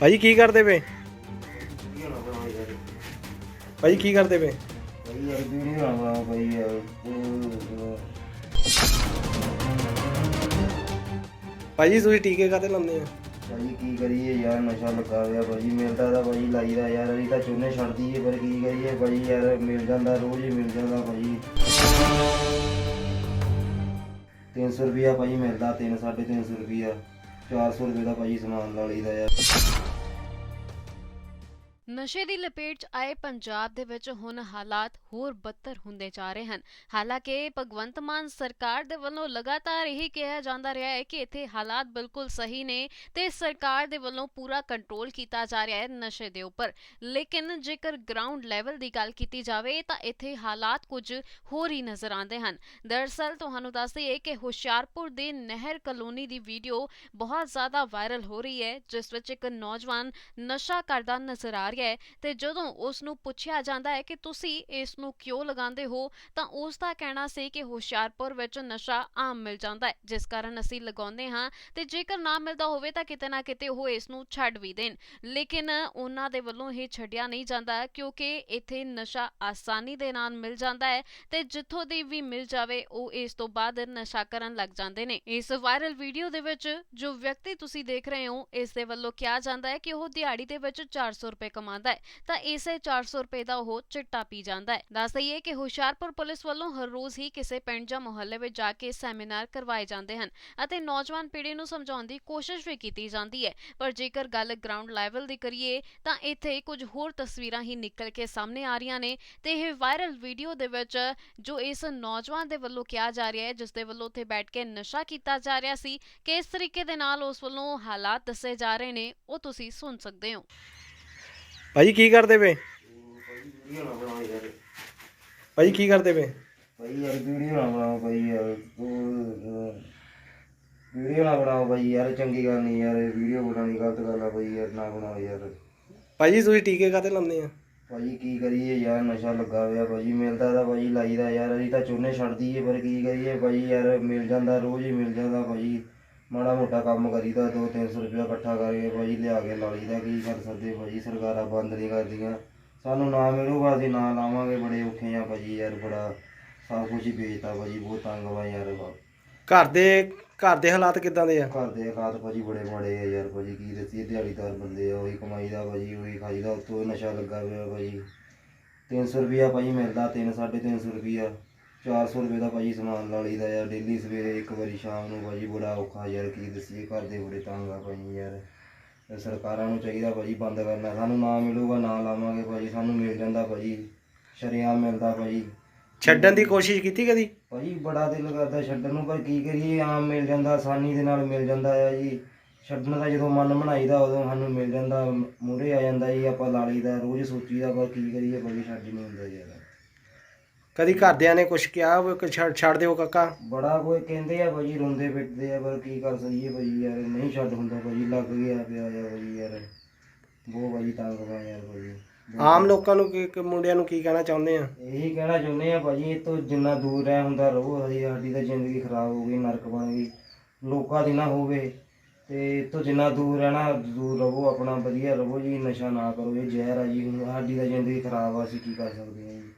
ਭਾਜੀ ਕੀ ਕਰਦੇ ਪਏ? ਭਾਜੀ ਕੀ ਕਰਦੇ ਪਏ? ਭਾਈ ਯਾਰ ਭਾਈ ਯਾਰ। ਭਾਜੀ ਤੁਸੀਂ ਟੀਕੇ ਕਾਤੇ ਲਾਉਂਦੇ ਆ ਭਾਈ ਕੀ ਕਰੀਏ ਯਾਰ ਨਸ਼ਾ ਲੱਗਾ ਹੋਇਆ ਭਾਜੀ ਮਿਲਦਾ ਤਾਂ ਭਾਈ ਲਾਈਦਾ ਯਾਰ ਅਸੀਂ ਤਾਂ ਚੋਨੇ ਛੱਡ ਦਈਏ ਪਰ ਕੀ ਕਰੀਏ ਭਾਈ ਯਾਰ ਮਿਲ ਜਾਂਦਾ ਰੋਜ਼ ਹੀ ਮਿਲ ਜਾਂਦਾ ਭਾਈ। 300 ਰੁਪਿਆ ਭਾਈ ਮਿਲਦਾ 3 350 ਰੁਪਿਆ 400 ਰੁਪਏ ਦਾ ਭਾਈ ਸਮਾਨ ਲਾ ਲਈਦਾ ਯਾਰ। ਨਸ਼ੇ ਦੀ ਲਪੇਟ 'ਚ ਆਏ ਪੰਜਾਬ ਦੇ ਵਿੱਚ ਹੁਣ ਹਾਲਾਤ ਹੋਰ ਬਦਤਰ ਹੁੰਦੇ ਜਾ ਰਹੇ ਹਨ। ਹਾਲਾਂਕਿ ਭਗਵੰਤ ਮਾਨ ਸਰਕਾਰ ਦੇ ਵੱਲੋਂ ਲਗਾਤਾਰ ਇਹੀ ਕਿਹਾ ਜਾਂਦਾ ਰਿਹਾ ਹੈ ਕਿ ਇੱਥੇ ਹਾਲਾਤ ਬਿਲਕੁਲ ਸਹੀ ਨੇ ਤੇ ਸਰਕਾਰ ਦੇ ਵੱਲੋਂ ਪੂਰਾ ਕੰਟਰੋਲ ਕੀਤਾ ਜਾ ਰਿਹਾ ਹੈ ਨਸ਼ੇ ਦੇ ਉੱਪਰ। ਲੇਕਿਨ ਜੇਕਰ ਗਰਾਊਂਡ ਲੈਵਲ ਦੀ ਗੱਲ ਕੀਤੀ ਜਾਵੇ ਤਾਂ ਇੱਥੇ ਹਾਲਾਤ ਕੁਝ ਹੋਰ ਹੀ ਨਜ਼ਰ ਆਉਂਦੇ ਹਨ। ਦਰਅਸਲ ਤੁਹਾਨੂੰ ਦੱਸ ਦਈਏ ਕਿ ਹੁਸ਼ਿਆਰਪੁਰ ਦੇ ਨਹਿਰ ਕਲੋਨੀ ਦੀ ਵੀਡੀਓ ਬਹੁਤ ਜ਼ਿਆਦਾ ਵਾਇਰਲ ਹੋ ਰਹੀ ਹੈ, ਜਿਸ ਵਿੱਚ ਇੱਕ ਨੌਜਵਾਨ ਨਸ਼ਾ ਕਰਦਾ ਨਜ਼ਰ ਆ ਰਿਹਾ ਹੈ ਤੇ ਜਦੋਂ ਉਸ ਨੂੰ ਪੁੱਛਿਆ ਜਾਂਦਾ ਹੈ ਕਿ ਤੁਸੀਂ ਇਸ ਨੂੰ ਕਿਉਂ ਲਗਾਉਂਦੇ ਹੋ, ਤਾਂ ਉਸ ਦਾ ਕਹਿਣਾ ਸੀ ਕਿ ਹੁਸ਼ਿਆਰਪੁਰ ਵਿੱਚ ਨਸ਼ਾ ਆਮ ਮਿਲ ਜਾਂਦਾ ਹੈ, ਜਿਸ ਕਾਰਨ ਅਸੀਂ ਲਗਾਉਂਦੇ ਹਾਂ ਤੇ ਜੇਕਰ ਨਾ ਮਿਲਦਾ ਹੋਵੇ ਤਾਂ ਕਿਤੇ ਨਾ ਕਿਤੇ ਉਹ ਇਸ ਨੂੰ ਛੱਡ ਵੀ ਦੇਣ। ਲੇਕਿਨ ਉਹਨਾਂ ਦੇ ਵੱਲੋਂ ਇਹ ਛੱਡਿਆ ਨਹੀਂ ਜਾਂਦਾ ਕਿਉਂਕਿ ਇੱਥੇ ਨਸ਼ਾ ਆਸਾਨੀ ਦੇ ਨਾਲ ਮਿਲ ਜਾਂਦਾ ਹੈ ਤੇ ਜਿੱਥੋਂ ਦੀ ਵੀ ਮਿਲ ਜਾਵੇ, ਉਹ ਇਸ ਤੋਂ ਬਾਅਦ ਨਸ਼ਾ ਕਰਨ ਲੱਗ ਜਾਂਦੇ ਨੇ। ਇਸ ਵਾਇਰਲ ਵੀਡੀਓ ਦੇ ਵਿੱਚ ਜੋ ਵਿਅਕਤੀ ਤੁਸੀਂ ਦੇਖ ਰਹੇ ਹੋ, ਇਸ ਦੇ ਵੱਲੋਂ ਕਿਹਾ ਜਾਂਦਾ ਹੈ ਕਿ ਉਹ ਦਿਹਾੜੀ ਦੇ ਵਿੱਚ 400 ਰੁਪਏ ਕਮਾਉਂਦਾ ਹੈ। ਤਾਂ ਇਸੇ 400 ਰੁਪਏ ਦਾ ਉਹ ਚਿੱਟਾ ਪੀ ਜਾਂਦਾ ਹੈ। ਦੱਸ ਦਈਏ ਕਿ ਹੁਸ਼ਿਆਰਪੁਰ ਪੁਲਿਸ ਵੱਲੋਂ ਹਰ ਰੋਜ਼ ਹੀ ਕਿਸੇ ਪਿੰਡ ਜਾਂ ਮੁਹੱਲੇ ਵਿੱਚ ਜਾ ਕੇ ਸੈਮੀਨਾਰ ਕਰਵਾਏ ਜਾਂਦੇ ਹਨ ਅਤੇ ਨੌਜਵਾਨ ਪੀੜ੍ਹੀ ਨੂੰ ਸਮਝਾਉਣ ਦੀ ਕੋਸ਼ਿਸ਼ ਵੀ ਕੀਤੀ ਜਾਂਦੀ ਹੈ। ਪਰ ਜੇਕਰ ਗੱਲ ਗਰਾਊਂਡ ਲੈਵਲ ਦੀ ਕਰੀਏ ਤਾਂ ਇੱਥੇ ਕੁਝ ਹੋਰ ਤਸਵੀਰਾਂ ਹੀ ਨਿਕਲ ਕੇ ਸਾਹਮਣੇ ਆ ਰਹੀਆਂ ਨੇ ਤੇ ਇਹ ਵਾਇਰਲ ਵੀਡੀਓ ਦੇ ਵਿੱਚ ਜੋ ਇਸ ਨੌਜਵਾਨ ਦੇ ਵੱਲੋਂ ਕਿਹਾ ਜਾ ਰਿਹਾ ਹੈ, ਜਿਸ ਦੇ ਵੱਲੋਂ ਉੱਥੇ ਬੈਠ ਕੇ ਨਸ਼ਾ ਕੀਤਾ ਜਾ ਰਿਹਾ ਸੀ, ਕਿਸ ਤਰੀਕੇ ਦੇ ਨਾਲ ਉਸ ਵੱਲੋਂ ਹਾਲਾਤ ਦੱਸੇ ਜਾ ਰਹੇ ਨੇ, ਉਹ ਤੁਸੀਂ ਸੁਣ ਸਕਦੇ ਹੋ। ਭਾਜੀ ਕੀ ਕਰਦੇ ਪਏ? ਭਾਜੀ ਕੀ ਕਰਦੇ ਪਏ? ਭਾਈ ਯਾਰ ਵੀਡੀਓ ਨਾ ਬਣਾਓ ਭਾਈ ਯਾਰ। ਵੀਡੀਓ ਨਾ ਬਣਾਓ ਭਾਈ ਯਾਰ ਚੰਗੀ ਗੱਲ ਨਹੀਂ ਯਾਰ ਵੀਡੀਓ ਬਣਾਉਣੀ ਗਲਤ ਗੱਲ ਆ ਭਾਈ ਯਾਰ ਨਾ ਬਣਾਓ ਯਾਰ। ਭਾਜੀ ਤੁਸੀਂ ਟੀਕੇ ਕਾਤੇ ਲਾਉਂਦੇ ਆ? ਭਾਜੀ ਕੀ ਕਰੀਏ ਯਾਰ ਨਸ਼ਾ ਲੱਗਾ ਹੋਇਆ ਭਾਜੀ ਮਿਲਦਾ ਤਾਂ ਭਾਜੀ ਲਾਈਦਾ ਯਾਰ ਅਸੀਂ ਤਾਂ ਚੋਨੇ ਛੱਡ ਦਈਏ ਪਰ ਕੀ ਕਰੀਏ ਭਾਜੀ ਯਾਰ ਮਿਲ ਜਾਂਦਾ ਰੋਜ਼ ਹੀ ਮਿਲ ਜਾਂਦਾ ਭਾਜੀ ਮਾੜਾ ਮੋਟਾ ਕੰਮ ਕਰੀਦਾ 2-300 ਰੁਪਇਆ ਇਕੱਠਾ ਕਰਕੇ ਭਾਜੀ ਲਿਆ ਕੇ ਲਾ ਲਈਦਾ ਕੀ ਕਰ ਸਕਦੇ ਭਾਜੀ ਸਰਕਾਰਾਂ ਬੰਦ ਨਹੀਂ ਕਰਦੀਆਂ। ਸਾਨੂੰ ਨਾ ਮਿਲੂਗਾ ਅਸੀਂ ਨਾ ਲਾਵਾਂਗੇ ਬੜੇ ਔਖੇ ਆ ਭਾਜੀ ਯਾਰ ਬੜਾ ਸਭ ਕੁਝ ਹੀ ਵੇਚਤਾ ਭਾਜੀ ਬਹੁਤ ਤੰਗ ਵਾ ਯਾਰ। ਘਰ ਦੇ ਘਰ ਦੇ ਹਾਲਾਤ ਕਿਦਾਂ ਦੇ ਆ? ਘਰ ਦੇ ਹਾਲਾਤ ਭਾਜੀ ਬੜੇ ਮਾੜੇ ਆ ਯਾਰ ਭਾਜੀ ਕੀ ਦੱਸੀਏ ਦਿਹਾੜੀਦਾਰ ਬੰਦੇ ਆ ਉਹੀ ਕਮਾਈਦਾ ਭਾਜੀ ਉਹੀ ਖਾਈਦਾ ਉੱਤੋਂ ਨਸ਼ਾ ਲੱਗਾ ਹੋਇਆ ਭਾਜੀ 300 ਰੁਪਿਆ ਭਾਜੀ ਮਿਲਦਾ 3 350 ਰੁਪਿਆ 400 ਰੁਪਏ ਦਾ ਭਾਜੀ ਸਮਾਨ ਲਾ ਲਈਦਾ ਯਾਰ ਡੇਲੀ ਸਵੇਰੇ ਇੱਕ ਵਾਰੀ ਸ਼ਾਮ ਨੂੰ ਭਾਜੀ ਬੜਾ ਔਖਾ ਯਾਰ ਕੀ ਦੱਸੀਏ ਘਰ ਦੇ ਬੜੇ ਤੰਗ ਆ ਭਾਜੀ ਯਾਰ। ਸਰਕਾਰਾਂ ਨੂੰ ਚਾਹੀਦਾ ਭਾਜੀ ਬੰਦ ਕਰਨਾ ਸਾਨੂੰ ਨਾ ਮਿਲੂਗਾ ਨਾ ਲਾਵਾਂਗੇ ਭਾਜੀ ਸਾਨੂੰ ਮਿਲ ਜਾਂਦਾ ਭਾਜੀ ਸ਼ਰੇਆਮ ਮਿਲਦਾ ਭਾਜੀ। ਛੱਡਣ ਦੀ ਕੋਸ਼ਿਸ਼ ਕੀਤੀ ਕਦੀ? ਭਾਜੀ ਬੜਾ ਦਿਲ ਕਰਦਾ ਛੱਡਣ ਨੂੰ ਪਰ ਕੀ ਕਰੀਏ ਆਮ ਮਿਲ ਜਾਂਦਾ ਆਸਾਨੀ ਦੇ ਨਾਲ ਮਿਲ ਜਾਂਦਾ ਆ ਜੀ। ਛੱਡਣ ਦਾ ਜਦੋਂ ਮਨ ਬਣਾਈਦਾ ਉਦੋਂ ਸਾਨੂੰ ਮਿਲ ਜਾਂਦਾ ਮੂਹਰੇ ਆ ਜਾਂਦਾ ਜੀ ਆਪਾਂ ਲਾ ਲਈਦਾ ਰੋਜ਼ ਸੋਚੀਦਾ ਪਰ ਕੀ ਕਰੀਏ ਭਾਜੀ ਛੱਡ ਨਹੀਂ ਹੁੰਦਾ ਯਾਰ। ਕਦੀ ਘਰਦਿਆਂ ਨੇ ਕੁਝ ਕਿਹਾ ਵੀ ਕਿ ਛੱਡ ਛੱਡ ਦਿਓ ਕਾਕਾ। ਬੜਾ ਕੋਈ ਕਹਿੰਦੇ ਆ ਭਾਜੀ ਰੋਂਦੇ ਪਿੱਟਦੇ ਆ ਪਰ ਕੀ ਕਰ ਸਕੀਏ ਭਾਜੀ ਯਾਰ ਨਹੀਂ ਛੱਡ ਹੁੰਦਾ ਭਾਜੀ ਲੱਗ ਗਿਆ ਪਿਆ ਯਾਰ ਭਾਜੀ ਯਾਰ। ਬਹੁਤ ਭਾਜੀ ਤੰਗ ਵਾ ਯਾਰ ਭਾਜੀ। ਆਮ ਲੋਕਾਂ ਨੂੰ ਕੀ ਕੀ ਮੁੰਡਿਆਂ ਨੂੰ ਕੀ ਕਹਿਣਾ ਚਾਹੁੰਦੇ ਆ? ਇਹੀ ਕਹਿਣਾ ਚਾਹੁੰਦੇ ਆ ਭਾਜੀ ਇਹ ਤੋਂ ਜਿੰਨਾ ਦੂਰ ਰਹਿ ਹੁੰਦਾ ਰਹੋ ਸਾਡੀ ਸਾਡੀ ਤਾਂ ਜ਼ਿੰਦਗੀ ਖਰਾਬ ਹੋ ਗਈ ਨਰਕ ਬਣ ਗਈ। ਲੋਕਾਂ ਦੀ ਨਾ ਹੋਵੇ ਤੇ ਇਹ ਤੋਂ ਜਿੰਨਾ ਦੂਰ ਰਹਿਣਾ ਦੂਰ ਰਹੋ ਆਪਣਾ ਵਧੀਆ ਰਹੋ ਜੀ ਨਸ਼ਾ ਨਾ ਕਰੋ ਇਹ ਜ਼ਹਿਰ ਆ ਜੀ ਹੁਣ ਸਾਡੀ ਤਾਂ ਜ਼ਿੰਦਗੀ ਖਰਾਬ ਆ ਅਸੀਂ ਕੀ ਕਰ ਸਕਦੇ ਹਾਂ ਜੀ।